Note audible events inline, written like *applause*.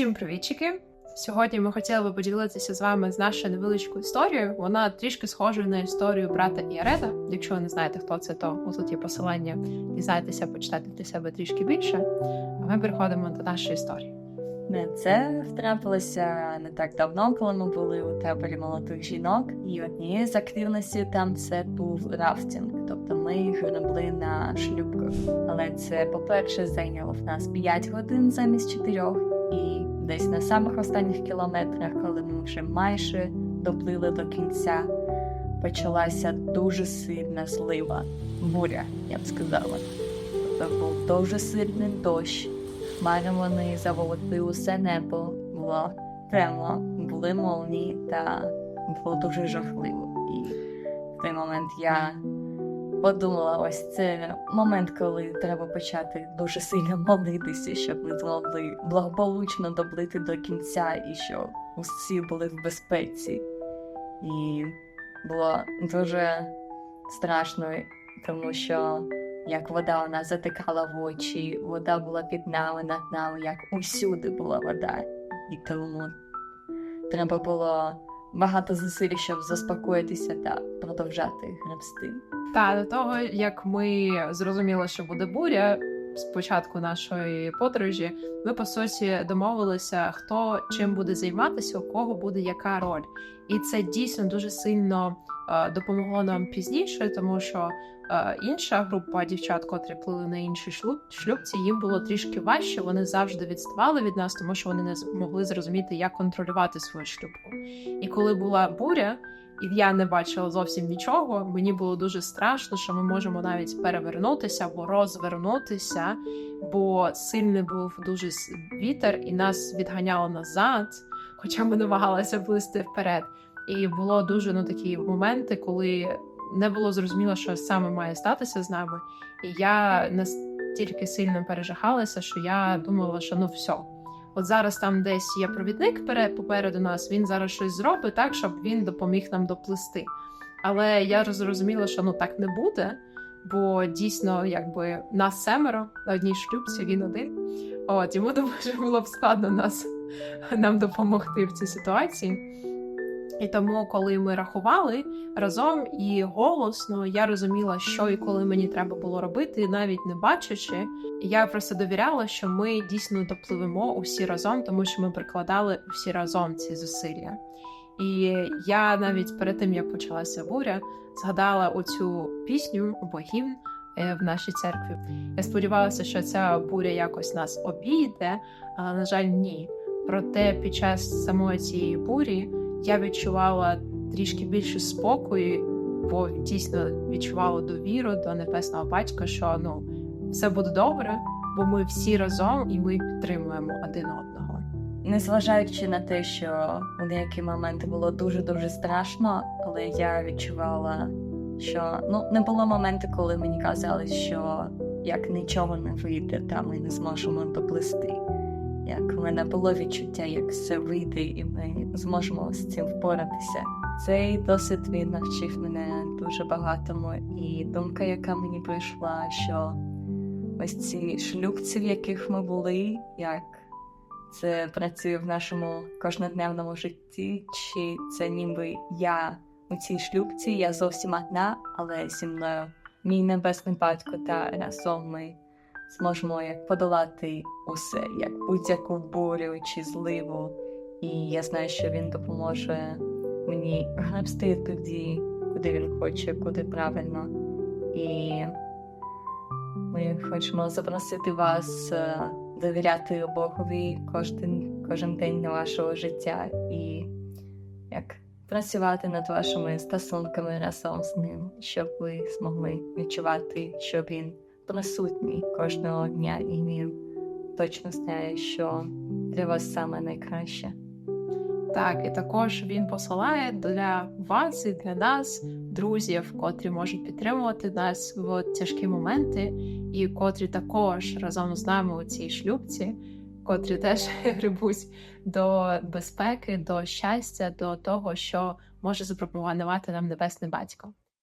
Всім привітчики! Сьогодні ми хотіли би поділитися з вами з нашою невеличкою історією. Вона трішки схожа на історію брата Іарета. Якщо ви не знаєте, хто це, то тут є посилання. Дізнайтеся, почитайте для себе трішки більше. А ми переходимо до нашої історії. Не, Це трапилося не так давно, коли ми були у таборі молодих жінок, і однією з активностей там це був рафтинг. Тобто ми гребли на шлюбках. Але це, по-перше, зайняло в нас 5 годин замість 4, і десь на самих останніх кілометрах, коли ми вже майже доплили до кінця, почалася дуже сильна злива, буря, я б сказала. Тобто був дуже сильний дощ. Хмари вони заволокли усе небо, було темно, були молнії та було дуже жахливо. І в той момент я подумала, ось це момент, коли треба почати дуже сильно молитися, щоб ми змогли благополучно доблити до кінця і щоб усі були в безпеці. І було дуже страшно, тому що як вода нас затикала в очі, вода була під нами, над нами, як усюди була вода. І тому треба було багато зусиль, щоб заспокоїтися та продовжати гребсти. Та до того, як ми зрозуміли, що буде буря з початку нашої подорожі, ми по суті домовилися, хто чим буде займатися, у кого буде яка роль. І це дійсно дуже сильно е, допомогло нам пізніше, тому що е, інша група дівчат, котрі плили на шлюб, шлюбці, їм було трішки важче. Вони завжди відставали від нас, тому що вони не змогли зрозуміти, як контролювати свою шлюбку. І коли була буря. І я не бачила зовсім нічого. Мені було дуже страшно, що ми можемо навіть перевернутися або розвернутися, бо сильний був дуже вітер, і нас відганяло назад, хоча ми намагалися плисти вперед. І було дуже ну такі моменти, коли не було зрозуміло, що саме має статися з нами. І я настільки сильно пережахалася, що я думала, що ну все. От зараз там десь є провідник попереду нас, він зараз щось зробить так, щоб він допоміг нам доплисти. Але я зрозуміла, що ну так не буде, бо дійсно, якби нас семеро на одній шлюбці, він один. От йому *laughs* дуже було б складно нас нам допомогти в цій ситуації. І тому, коли ми рахували разом і голосно, я розуміла, що і коли мені треба було робити, навіть не бачачи. Я просто довіряла, що ми дійсно допливемо усі разом, тому що ми прикладали усі разом ці зусилля. І я навіть перед тим як почалася буря, згадала оцю пісню або гімн е, в нашій церкві. Я сподівалася, що ця буря якось нас обійде, але на жаль, ні. Проте під час самої цієї бурі я відчувала трішки більше спокою, бо дійсно відчувала довіру до небесного батька, що ну все буде добре, бо ми всі разом і ми підтримуємо один одного. Незважаючи на те, що у деякі моменти було дуже-дуже страшно, але я відчувала, що ну не було моменту, коли мені казали, що як нічого не вийде, та ми не зможемо доплисти. Як в мене було відчуття, як все вийде, і ми зможемо з цим впоратися. Цей досвід він навчив мене дуже багатому, і думка, яка мені прийшла, що ось ці шлюбці, в яких ми були, як це працює в нашому кожнодневному житті, чи це ніби я у цій шлюбці, я зовсім одна, але зі мною мій небесний батько та разом ми зможемо як подолати усе, як будь-яку бурю чи зливу. І я знаю, що він допоможе мені гребсти туди, куди він хоче, куди правильно. І ми хочемо запросити вас е, довіряти Богові кожен, кожен день вашого життя і як працювати над вашими стосунками разом з ним, щоб ви змогли відчувати, що він присутній кожного дня, і він точно знає, що для вас саме найкраще. Так, і також він посилає для вас і для нас друзів, котрі можуть підтримувати нас в тяжкі моменти, і котрі також разом з нами у цій шлюбці, котрі теж *laughs* грибуть до безпеки, до щастя, до того, що може запропонувати нам небесний батько.